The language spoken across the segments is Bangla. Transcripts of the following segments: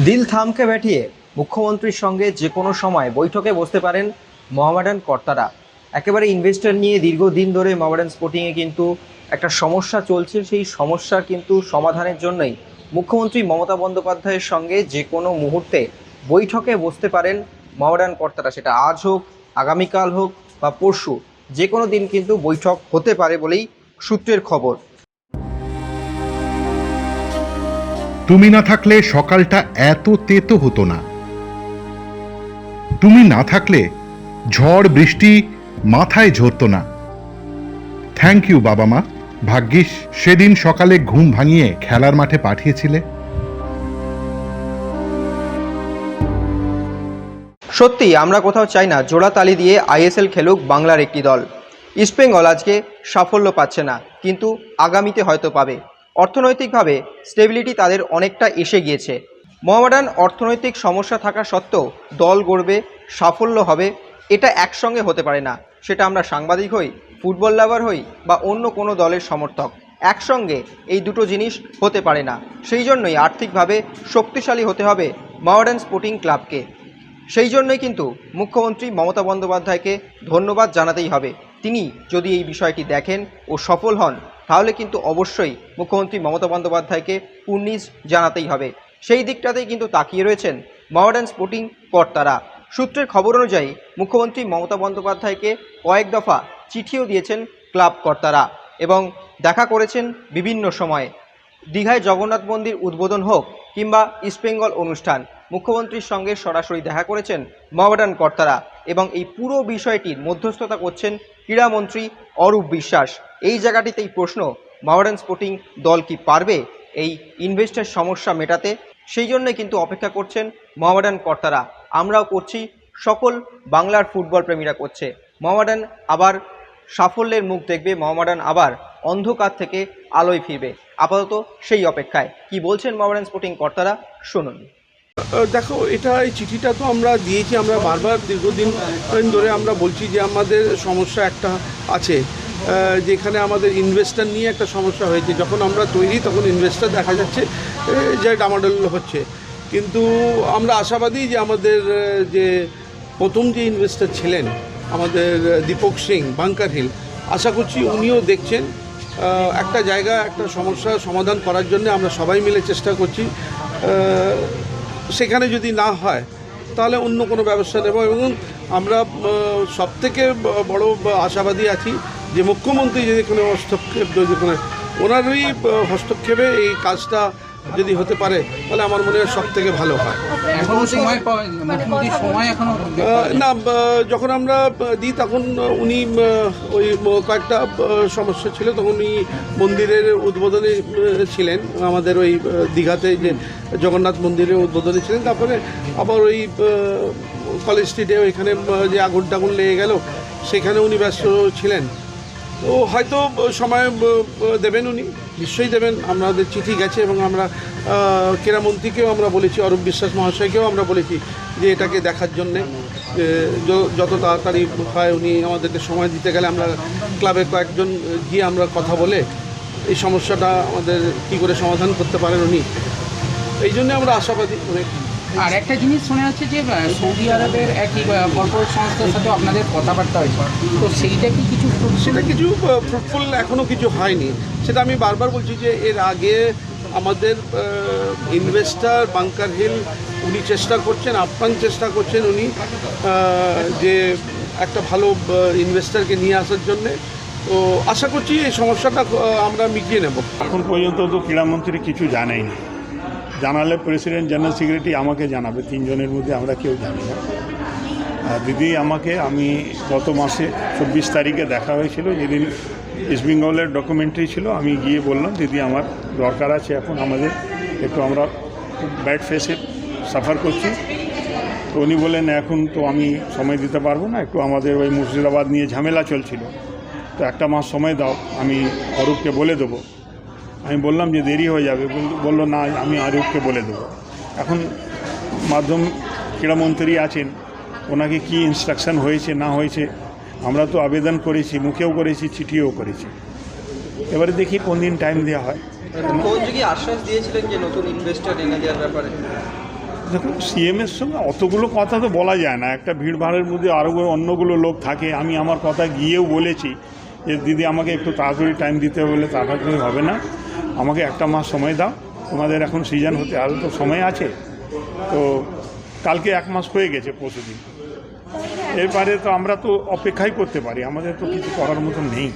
দিল থামকে ব্যাঠিয়ে মুখ্যমন্ত্রীর সঙ্গে যে কোনো সময় বৈঠকে বসতে পারেন মোহামেডান কর্তারা। একেবারে ইনভেস্টর নিয়ে দীর্ঘদিন ধরে মোহামেডান স্পোর্টিংয়ে কিন্তু একটা সমস্যা চলছে। সেই সমস্যার কিন্তু সমাধানের জন্যই মুখ্যমন্ত্রী মমতা বন্দ্যোপাধ্যায়ের সঙ্গে যে কোনো মুহূর্তে বৈঠকে বসতে পারেন মোহামেডান কর্তারা। সেটা আজ হোক, আগামীকাল হোক বা পরশু, যে কোনো দিন কিন্তু বৈঠক হতে পারে বলেই সূত্রের খবর। তুমি না থাকলে সকালটা এত তেতো হতো না। তুমি না থাকলে ঝড় বৃষ্টি মাথায় ঝরতো না। থ্যাংক ইউ বাবা মা। ভাগ্যিস, সেদিন সকালে ঘুম ভাঙিয়ে খেলার মাঠে পাঠিয়েছিলে। সত্যি, আমরা কোথাও চাই না, জোড়া তালি দিয়ে আইএসএল খেলুক বাংলার একটি দল। ইস্টবেঙ্গল আজকে সাফল্য পাচ্ছে না, কিন্তু আগামীতে হয়তো পাবে। অর্থনৈতিকভাবে স্টেবিলিটি তাদের অনেকটা এসে গিয়েছে। মোহামেডান অর্থনৈতিক সমস্যা থাকা সত্ত্বেও দল গড়বে, সাফল্য হবে, এটা একসঙ্গে হতে পারে না। সেটা আমরা সাংবাদিক হই, ফুটবল লাভার হই বা অন্য কোনো দলের সমর্থক। একসঙ্গে এই দুটো জিনিস হতে পারে না। সেই জন্যই আর্থিকভাবে শক্তিশালী হতে হবে মোহামেডান স্পোর্টিং ক্লাবকে। সেই জন্যই কিন্তু মুখ্যমন্ত্রী মমতা বন্দ্যোপাধ্যায়কে ধন্যবাদ জানাতেই হবে। তিনি যদি এই বিষয়টি দেখেন ও সফল হন তাহলে কিন্তু অবশ্যই মুখ্যমন্ত্রী মমতা বন্দ্যোপাধ্যায়কে পুর্নিশ জানাতেই হবে। সেই দিকটাতেই কিন্তু তাকিয়ে রয়েছেন মডার্ন স্পোর্টিং কর্তারা। সূত্রের খবর অনুযায়ী মুখ্যমন্ত্রী মমতা বন্দ্যোপাধ্যায়কে কয়েক দফা চিঠিও দিয়েছেন ক্লাব কর্তারা এবং দেখা করেছেন বিভিন্ন সময়ে। দীঘায় জগন্নাথ মন্দির উদ্বোধন হোক কিংবা ইস্টবেঙ্গল অনুষ্ঠান, মুখ্যমন্ত্রীর সঙ্গে সরাসরি দেখা করেছেন মহামেডান কর্তারা এবং এই পুরো বিষয়টির মধ্যস্থতা করছেন ক্রীড়ামন্ত্রী অরূপ বিশ্বাস। এই জায়গাটিতেই প্রশ্ন মহামেডান স্পোর্টিং দল কি পারবে এই ইনভেস্টের সমস্যা মেটাতে? সেই জন্য কিন্তু অপেক্ষা করছেন মহামেডান কর্তারা। আমরাও করছি, সকল বাংলার ফুটবল প্রেমীরা করছে। মহামেডান আবার সাফল্যের মুখ দেখবে মোহামেডান আবার অন্ধকার থেকে আলোয় ফিরবে। আপাতত সেই অপেক্ষায়। কি বলছেন মোহামেডান স্পোর্টিং কর্তারা? শুনুন। দেখো, এটা এই চিঠিটা তো আমরা দিয়েছি, আমরা বারবার দীর্ঘদিন ধরে আমরা বলছি যে আমাদের সমস্যা একটা আছে যেখানে আমাদের ইনভেস্টার নিয়ে একটা সমস্যা হয়েছে। যখন আমরা তৈরি, তখন ইনভেস্টার দেখা যাচ্ছে যে ডামাডোল হচ্ছে। কিন্তু আমরা আশাবাদী যে আমাদের যে প্রথম যে ইনভেস্টার ছিলেন, আমাদের দীপক সিং, বাংকার হিল, আশা করছি উনিও দেখছেন একটা জায়গা, একটা সমস্যার সমাধান করার জন্য আমরা সবাই মিলে চেষ্টা করছি। সেখানে যদি না হয়, তাহলে অন্য কোনো ব্যবস্থা নেব এবং আমরা সব থেকে বড় আশাবাদী আছি যে মুখ্যমন্ত্রী যদি কোনো হস্তক্ষেপ যদি কোনো ওনারই হস্তক্ষেপে এই কাজটা যদি হতে পারে তাহলে আমার মনে হয় সব থেকে ভালো হয়। না যখন আমরা দিই তখন উনি ওই কয়েকটা সমস্যা ছিল তখন উনি মন্দিরের উদ্বোধনে ছিলেন। আমাদের ওই দীঘাতে যে জগন্নাথ মন্দিরের উদ্বোধনে ছিলেন। তারপরে আবার ওই কলেজ স্ট্রিটে ওইখানে যে আগুন টাগুন লেগে গেল সেখানে উনি ব্যস্ত ছিলেন। তো হয়তো সময় দেবেন উনি। নিশ্চয়ই দেবেন। আমাদের চিঠি গেছে এবং আমরা ক্রীড়ামন্ত্রীকেও আমরা বলেছি, অরূপ বিশ্বাস মহাশয়কেও আমরা বলেছি যে এটাকে দেখার জন্যে যত তাড়াতাড়ি হয় উনি আমাদেরকে সময় দিতে গেলে আমরা ক্লাবের কয়েকজন গিয়ে আমরা কথা বলে এই সমস্যাটা আমাদের কী করে সমাধান করতে পারেন উনি। এই জন্য আমরা আশাবাদী। অনেক আর একটা জিনিস শোনা যাচ্ছে যে সৌদি আরবের একই কর্পোরেট সংস্থার সাথে আপনাদের কথাবার্তা হয়েছে। তো সেইটা কি কিছু সেটা কিছু ফ্রুটফুল এখনও কিছু হয়নি। সেটা আমি বারবার বলছি যে এর আগে আমাদের ইনভেস্টার বাংকার হিল উনি চেষ্টা করছেন আপ্রাণ চেষ্টা করছেন উনি যে একটা ভালো ইনভেস্টারকে নিয়ে আসার জন্যে। তো আশা করছি এই সমস্যাটা আমরা মিটিয়ে নেব। এখন পর্যন্ত তো ক্রীড়ামন্ত্রী কিছু জানায়নি। জানালে প্রেসিডেন্ট জেনারেল সেক্রেটারি আমাকে জানাবে, তিনজনের মধ্যে আমরা কেউ জানি না। দিদি আমাকে, আমি গত মাসে চব্বিশ তারিখে দেখা হয়েছিল, যেদিন ইস্ট বেঙ্গলের ডকুমেন্টারি ছিল, আমি গিয়ে বললাম, দিদি, আমার দরকার আছে এখন আমাদের একটু আমরা ব্যাড ফেসে সাফার করছি। তো উনি বললেন, এখন তো আমি সময় দিতে পারব না, একটু আমাদের ওই মুর্শিদাবাদ নিয়ে ঝামেলা চলছিল। তো একটা মাস সময় দাও, আমি অরূপকে বলে দেবো। আমি বললাম যে দেরি হয়ে যাবে বল- বলল না আমি আরূপকে বলে দেবো। এখন মাধ্যম ক্রীড়ামন্ত্রী আছেন ওনাকে কি ইনস্ট্রাকশন হয়েছে না হয়েছে আমরা তো আবেদন করেছি মুখেও করেছি চিঠিও করেছি। এবারে দেখি কোন দিন টাইম দেওয়া হয়। আশ্বাস দিয়েছিলেন যে নতুন ইনভেস্টর এনে দেওয়ার ব্যাপারে? দেখুন সিএমের সঙ্গে অতগুলো কথা তো বলা যায় না একটা ভিড়ভাড়ের মধ্যে আরও অন্যগুলো লোক থাকে আমি আমার কথা গিয়েও বলেছি যে দিদি আমাকে একটু তাড়াতাড়ি টাইম দিতে বলে তাড়াতাড়ি হবে না। আমাকে একটা মাস সময় দাও। তোমাদের এখন সিজন হতে আরও তো সময় আছে। তো কালকে এক মাস হয়ে গেছে পরশুদিন। এরপরে তো আমরা তো অপেক্ষাই করতে পারি। আমাদের তো কিছু করার মতন নেই।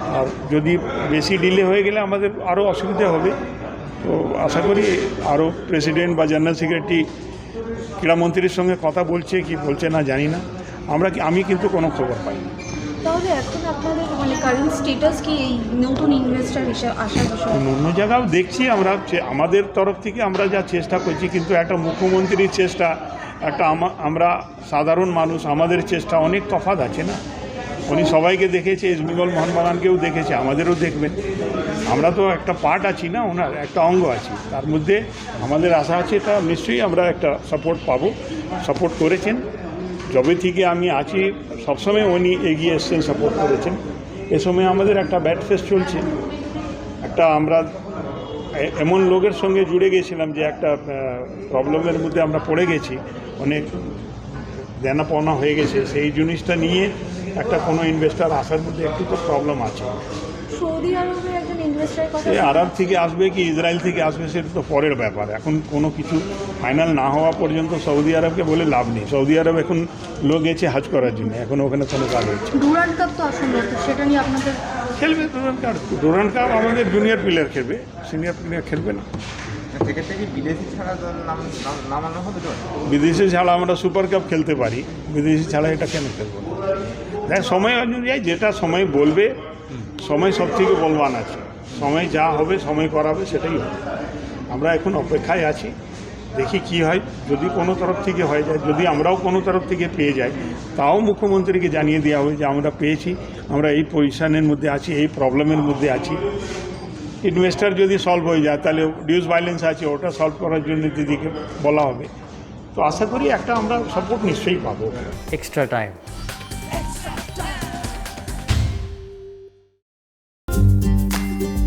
আর যদি বেশি ডিলে হয়ে গেলে আমাদের আরও অসুবিধে হবে। তো আশা করি আরও প্রেসিডেন্ট বা জেনারেল সেক্রেটারি ক্রীড়ামন্ত্রীর সঙ্গে কথা বলছে কি বলছে না জানি না। আমরা কি আমি কিন্তু কোনো খবর পাই না। তাহলে এখন আপনাদের মানে কারেন্ট স্টেটাস কি এই নতুন ইনভেস্টার হিসেবে আসার বিষয়? অন্য জায়গাও দেখছি আমরা আমাদের তরফ থেকে আমরা যা চেষ্টা করছি, কিন্তু একটা মুখ্যমন্ত্রীর চেষ্টা, একটা আমরা সাধারণ মানুষ, আমাদের চেষ্টা অনেক তফাৎ আছে না? উনি সবাইকে দেখেছে বেঙ্গল মোহনবাগানকেও দেখেছে, আমাদেরও দেখবেন। আমরা তো একটা পার্ট আছি না, ওনার একটা অঙ্গ আছি। তার মধ্যে আমাদের আশা আছে এটা নিশ্চয়ই আমরা একটা সাপোর্ট পাবো সাপোর্ট করেছেন। যবে থেকে আমি আছি, সবসময় উনি এগিয়ে এসছেন সাপোর্ট করেছেন। এ সময় আমাদের একটা ব্যাট ফেস চলছে। একটা আমরা এমন লোকের সঙ্গে জুড়ে গেছিলাম যে একটা প্রবলেমের মধ্যে আমরা পড়ে গেছি। অনেক দেনা হয়ে গেছে। সেই জিনিসটা নিয়ে একটা কোনো ইনভেস্টার আসার মধ্যে একটু তো প্রবলেম আছে। সৌদি আরবের একজন ইনভেস্টারের কথা সে আরব থেকে আসবে কি ইসরায়েল থেকে আসবে সেটা তো পরের ব্যাপার। এখন কোনো কিছু ফাইনাল না হওয়া পর্যন্ত সৌদি আরবকে বলে লাভ নেই। সৌদি আরব এখন লোক গেছে হাজ করার জন্য এখন ওখানে কোনো কাজ হচ্ছে। ডুরান্ড কাপ তো আসন্ন সেটা নিয়ে আপনাদের খেলবে ডোরান কাপ। আমাদের জুনিয়র প্লেয়ার খেলবে সিনিয়র প্লেয়ার খেলবে না। বিদেশি ছাড়া আমরা সুপার কাপ খেলতে পারি বিদেশি ছাড়া এটা কেন খেলব? না দেখ সময় অনুযায়ী যেটা সময় বলবে, সময় সব থেকে বলবান আছে। সময় যা হবে, সময় করাবে, সেটাই হবে। আমরা এখন অপেক্ষায় আছি, দেখি কি হয়। যদি কোনো তরফ থেকে হয়ে যায়, যদি আমরাও কোনো তরফ থেকে পেয়ে যাই, তাও মুখ্যমন্ত্রীকে জানিয়ে দেওয়া হবে যে, আমরা পেয়েছি, আমরা এই পজিশনের মধ্যে আছি, এই প্রবলেমের মধ্যে আছি। ইনভেস্টার যদি সলভ হয়ে যায়, তাহলে ডিউস ভাইলেন্স আছে, ওটা সলভ করার জন্য দিদিকে বলা হবে। তো আশা করি একটা আমরা সাপোর্ট নিশ্চয়ই পাবো। Extra time.